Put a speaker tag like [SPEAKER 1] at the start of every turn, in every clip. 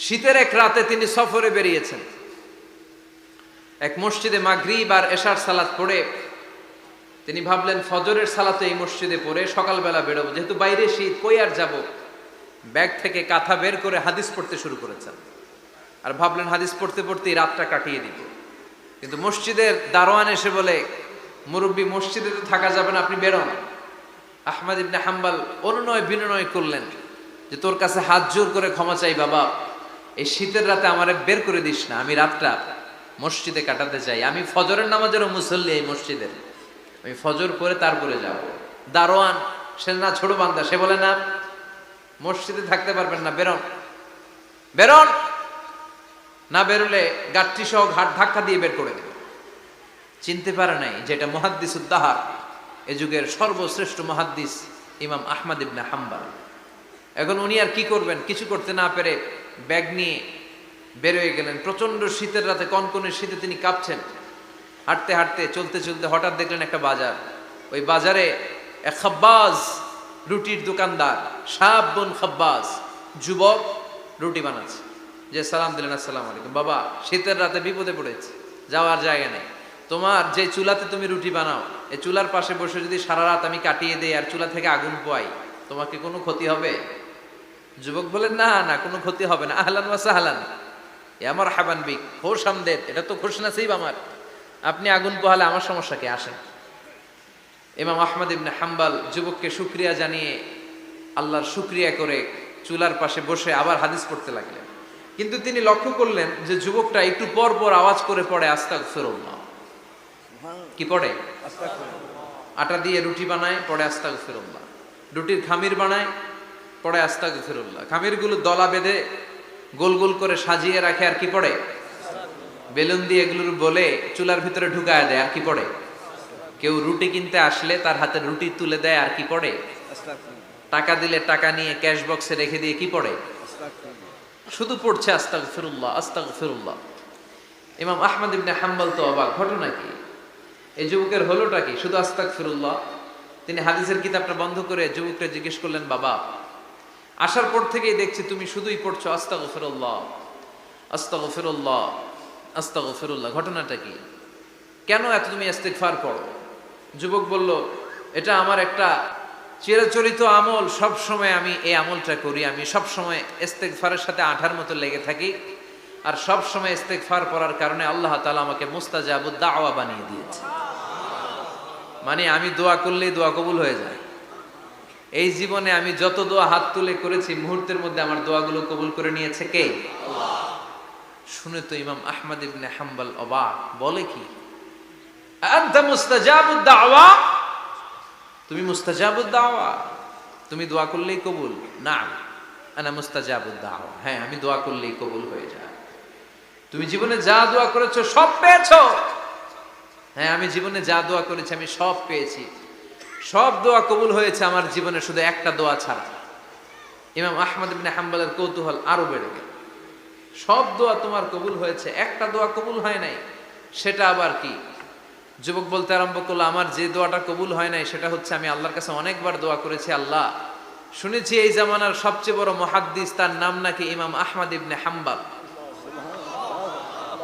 [SPEAKER 1] শীতের এক রাতে তিনি সফরে বেরিয়েছেন। এক মসজিদে মাগরিব আর এশার সালাত পড়ে তিনি ভাবলেন, ফজরের সালাতে এই মসজিদে পড়ে সকালবেলা বেরোবো। যেহেতু বাইরে শীত, কই আর যাব? ব্যাগ থেকে কাঁথা বের করে হাদিস পড়তে শুরু করেছেন। আর ভাবলেন, হাদিস পড়তে পড়তেই রাতটা কাটিয়ে দিব। কিন্তু মসজিদের দারোয়ান এসে বলে, মুরব্বী, মসজিদে তো থাকা যাবে না, আপনি বেরোন। আহমদ ইবনে হাম্বাল অনুনয় বিনয় করলেন যে, তোর কাছে হাত জোর করে ক্ষমা চাই বাবা। এই শীতের রাতে আমারে বের করে দিস না, আমি রাতটা মসজিদে কাটাতে চাই আমি ফজরের নামাজেরও মুসল্লি এই মসজিদের। আমি ফজর করে তারপরে যাব। দারোয়ান, সে না ছোট বান্দা, সে বলে, না, মসজিদে থাকতে পারবেন না, বেরোন। বেরোন? না বেরোলে গাঠটি সহ ঘাট ধাক্কা দিয়ে বের করে দেবে। চিনতে পারে নাই যেটা মহাদ্দিস উদ্দাহার এ যুগের সর্বশ্রেষ্ঠ মহাদ্দিস ইমাম আহমদ ইবনে হাম্বাল। এখন উনি আর কি করবেন? কিছু করতে না পেরে ব্যাগ নিয়ে বেরোয় গেলেন। প্রচণ্ড শীতের রাতে কনকনে শীতে তিনি কাঁপছেন। হাঁটতে হাঁটতে, চলতে চলতে হঠাৎ দেখলেন একটা বাজার। ওই বাজারে এক খাব্বাজ রুটির দোকানদার, সাব বোন খাব্বাজ, যুবক রুটি বানাচ্ছে। যে সালাম দিলেন, আসসালাম আলাইকুম। বাবা, শীতের রাতে বিপদে পড়েছে, যাওয়ার জায়গা নেই। তোমার যে চুলাতে তুমি রুটি বানাও, এই চুলার পাশে বসে যদি সারা রাত আমি কাটিয়ে দেই আর চুলা থেকে আগুন পোয়াই তোমাকে কোনো ক্ষতি হবে? যুবক বলেন না না কোনো ক্ষতি হবে না। আহলান ওয়াসা আহলান এ আমার হাবান বিক খোশ আমদের। এটা তো খোশ নাসিব আমার। আপনি আগুন পোহালে আমার সমস্যা কি? আসেন। ইমাম আহমদ ইবনে হাম্বাল যুবককে শুক্রিয়া জানিয়ে আল্লাহর শুক্রিয়া করে চুলার পাশে বসে আবার হাদিস পড়তে লাগলেন। কিন্তু তিনি লক্ষ্য করলেন যে যুবকটা একটু পর পর আওয়াজ করে পড়ে আস্তাক ফেরোল্লাহ কি পড়ে? আটা দিয়ে রুটি বানায় পড়ে আস্তাক ফেরোল্লাহ রুটির খামির বানায় পড়ে আস্তাক ফেরোল্লাহ খামিরগুলো দলা বেঁধে গোল গোল করে সাজিয়ে রাখে আর কি পড়ে? বেলুন দিয়ে এগুলোর বলে চুলার ভিতরে ঢুকায় দেয় আর কি পড়ে? কেউ রুটি কিনতে আসলে তার হাতে রুটি তুলে দেয় আর কি পড়ে? টাকা দিলে টাকা নিয়ে ক্যাশ বক্সে রেখে দিয়ে কি পড়ে? শুধু পড়ছে আস্তাক ফিরুল্লাহ আস্তাক ফিরুল্লাহ ইমাম আহমদ ইবনে হাম্বল তো অবাক ঘটনা কি? এই যুবকের হলোটা কি? শুধু আস্তাক ফিরুল্লাহ তিনি হাদিসের কিতাবটা বন্ধ করে যুবককে জিজ্ঞেস করলেন বাবা আসার পর থেকেই দেখছি তুমি শুধুই পড়ছো আস্তাক ফিরুল্লাহ আস্তাক ফিরুল্লাহ আস্তাক ফিরুল্লাহ ঘটনাটা কি? কেন এত তুমি ইস্তেগফার পড়ো যুবক বলল, এটা আমার একটা চিরাচরিত আমল। সব সময় আমি এই আমলটা করি। আমি সব সময় ইস্তেগফারের সাথে আঠার মতো লেগে থাকি। আর সব সময় ইস্তেগফার পড়ার কারণে আল্লাহ তালা আমাকে মুস্তাজাবুদ দাওয়া বানিয়ে দিয়েছে। মানে আমি দোয়া করলেই দোয়া কবুল হয়ে যায়। এই জীবনে আমি যত দোয়া হাত তুলে করেছি মুহূর্তের মধ্যে আমার দোয়াগুলো কবুল করে নিয়েছে কে? শুনে তো ইমাম আহমদ ইবনে হাম্বল অবাক বলে কি? তুমি মুস্তাজাবুদ দাওয়া? তুমি দোয়া করলেই কবুল? না আনা মুস্তাজাবুদ দাওয়া। হ্যাঁ আমি দোয়া করলেই কবুল হয়ে যায়। তুমি জীবনে যা দোয়া করেছ সব পেয়েছ? হ্যাঁ আমি জীবনে যা দোয়া করেছি আমি সব পেয়েছি। সব দোয়া কবুল হয়েছে আমার জীবনে, শুধু একটা দোয়া ছাড়া। ইমাম আহমদ ইবনে হাম্বলের কৌতূহল আরও বেড়ে গেল। সব দোয়া তোমার কবুল হয়েছে, একটা দোয়া কবুল হয় নাই, সেটা আবার কি? যুবক বলতে আরম্ভ করল, আমার যে দোয়াটা কবুল হয় নাই, সেটা হচ্ছে আমি আল্লাহর কাছে অনেকবার দোয়া করেছি, আল্লাহ। শুনেছি এই জামানার সবচেয়ে বড় মহাদ্দিস, তার নাম নাকি ইমাম আহমদ ইবনে হাম্বাল।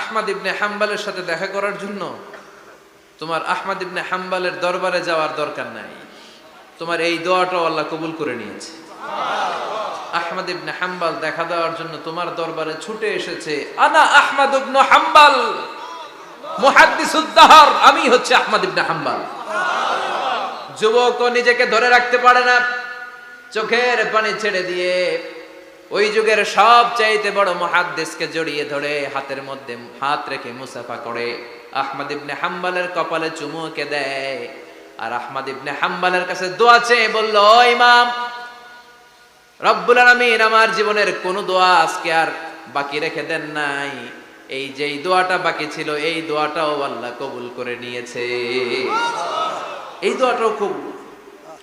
[SPEAKER 1] আহমদ ইবনে হাম্বালের সাথে দেখা করার জন্য? তোমার আহমদ ইবনে হাম্বালের দরবারে যাওয়ার দরকার নাই। তোমার এই দোয়াটাও আল্লাহ কবুল করে নিয়েছে। আহমদ ইবনে হাম্বাল দেখা দেওয়ার জন্য তোমার দরবারে ছুটে এসেছে, আনা আহমদ ইবনে হাম্বাল মুহাদ্দিসুদ্দাহর আমি হচ্ছে আহমদ ইবনে হাম্বাল। যুবক নিজেকে ধরে রাখতে পারে না, চোখের পানি ছেড়ে দিয়ে ওই যুগের সব চাইতে বড় মহাদ্দেশকে জড়িয়ে ধরে হাতের মধ্যে হাত রেখে মুসাফা করে। আহমদ ইবনে হাম্বালের কপালে চুমুকে দেয়। আর আহমদ ইবনে হাম্বালের কাছে দোয়া চেয়ে বলল, "ও ইমাম, রব্বুল আলামিন আমার জীবনের কোন দোয়া আজকে আর বাকি রেখে দেন নাই। এই যে দোয়াটা বাকি ছিল, এই দোয়াটাও আল্লাহ কবুল করে নিয়েছে। এই দোয়াটাও কবুল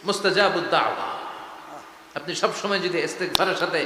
[SPEAKER 1] মুস্তাজাবুদ্দাওয়া আপনি সব সময় যদি ইস্তেগফারের সাথে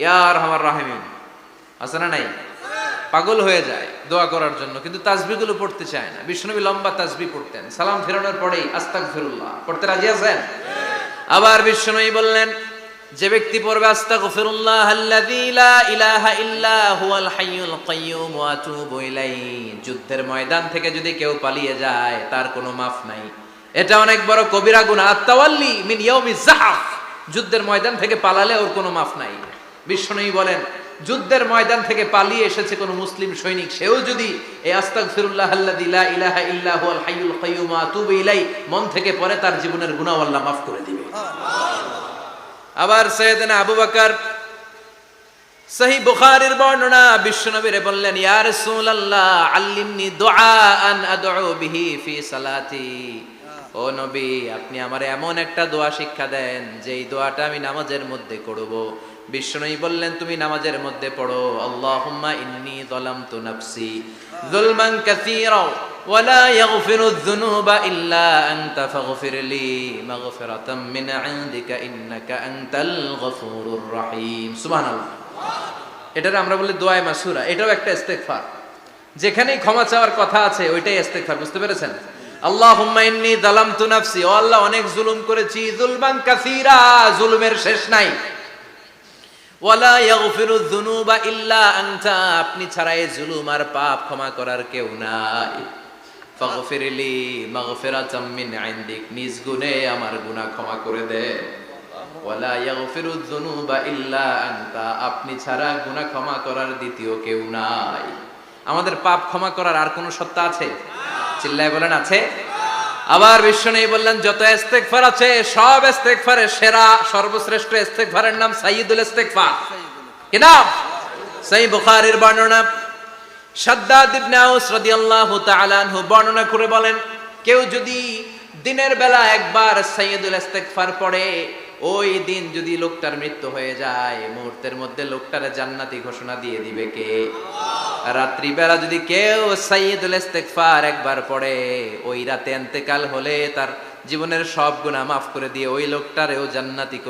[SPEAKER 1] ইয়ার আমার রাহিমিন। আছে না নাই? পাগল হয়ে যায় দোয়া করার জন্য, কিন্তু তাসবিগুলো পড়তে চায় না। বিষ্ণুবী লম্বা তাসবি পড়তেন। সালাম ফেরানোর পরেই আস্তাক ফিরুল্লাহ পড়তে রাজি আছেন? আবার বিষ্ণুবী বললেন, যে ব্যক্তি পড়বে আস্তাগফিরুল্লাহ আল্লাযী লা ইলাহা ইল্লা হুয়াল হাইয়ুল কাইয়্যুম ওয়া আতুবু ইলাইহি। যুদ্ধের ময়দান থেকে যদি কেউ পালিয়ে যায়, তার কোনো মাফ নাই। এটা অনেক বড় কবিরা গুনাহ। আত-তাওয়াল্লি মিন ইয়াউমিজ জাহাফ যুদ্ধের ময়দান থেকে পালালে ওর কোনো মাফ নাই। বিষ্ণুই বলেন, যুদ্ধের ময়দান থেকে পালিয়ে এসেছে কোনো মুসলিম সৈনিক। সেও যদি এই মন থেকে পড়ে তার জীবনের আল্লাহ মাফ করে দিবে। আবার আবু বকর, সহি বর্ণনা বিশ্বনবীরে বললেন আল্লিমনি সালাতি। ও নবী, আপনি আমার এমন একটা দোয়া শিক্ষা দেন, যেই দোয়াটা আমি নামাজের মধ্যে করব। বিশ্বনবী বললেন তুমি নামাজের মধ্যে পড়ো আল্লাহুম্মা ইন্নী যালামতু নাফসি যুলমান কাসীরা ولا يغفر الذنوب إلا أنت فاغفر لي مغفرة من عندك إنك أنت الغفور الرحيم سبحان الله এটার আমরা বলি দোয়ায় মাসুরা এটাও একটা ইস্তেগফার যেখানেই ক্ষমা চাওয়ার কথা আছে ওইটাই ইস্তেগফার বুঝতে পেরেছেন আল্লাহুম্মা ইন্নী যালামতু নাফসি ও আল্লাহ অনেক জুলুম করেছি জুলমান কাসীরা জুলুমের শেষ নাই ওয়ালা ইয়াগফিরু যুনুবা ইল্লা আনতা, আপনি ছাড়া এই জুলুম আর পাপ ক্ষমা করার কেউ নাই। ফাগফিরলি মাগফিরাতাম মিন ইনদিক, নিজ গুণে আমার গুনাহ ক্ষমা করে দে। ওয়ালা ইয়াগফিরু যুনুবা ইল্লা আনতা, আপনি ছাড়া গুনাহ ক্ষমা করার দ্বিতীয় কেউ নাই। আমাদের পাপ ক্ষমা করার আর কোনো সত্তা আছে? চিল্লায় বলেন, আছে? আবার বিশ্ব নেই বললেন, যত ইস্তেগফার আছে, সব ইস্তেগফারের সেরা, সর্বশ্রেষ্ঠ ইস্তেগফারের নাম সাইয়্যিদুল ইস্তেগফার। কি নাম? সহি বুখারীর বর্ণনা। শাদ্দাদ ইবনে আউস রাদিয়াল্লাহু তাআলা আনহু বর্ণনা করে বলেন, কেউ যদি দিনের বেলা একবার সাইয়্যিদুল ইস্তেগফার পড়ে, ওই দিন যদি লোকটার মৃত্যু হয়ে যায়, মুহূর্তের মধ্যে লোকটার জান্নাতি ঘোষণা দিয়ে দিবে কে? রাত্রিবেলা যদি কেউ সাইয়্যিদুল ইস্তেকফার একবার পড়ে, ওই রাতে এতেকাল হলে তার জীবনের সব গুণা মাফ করে দিয়ে ওই লোকটারেও জান্নাতি করে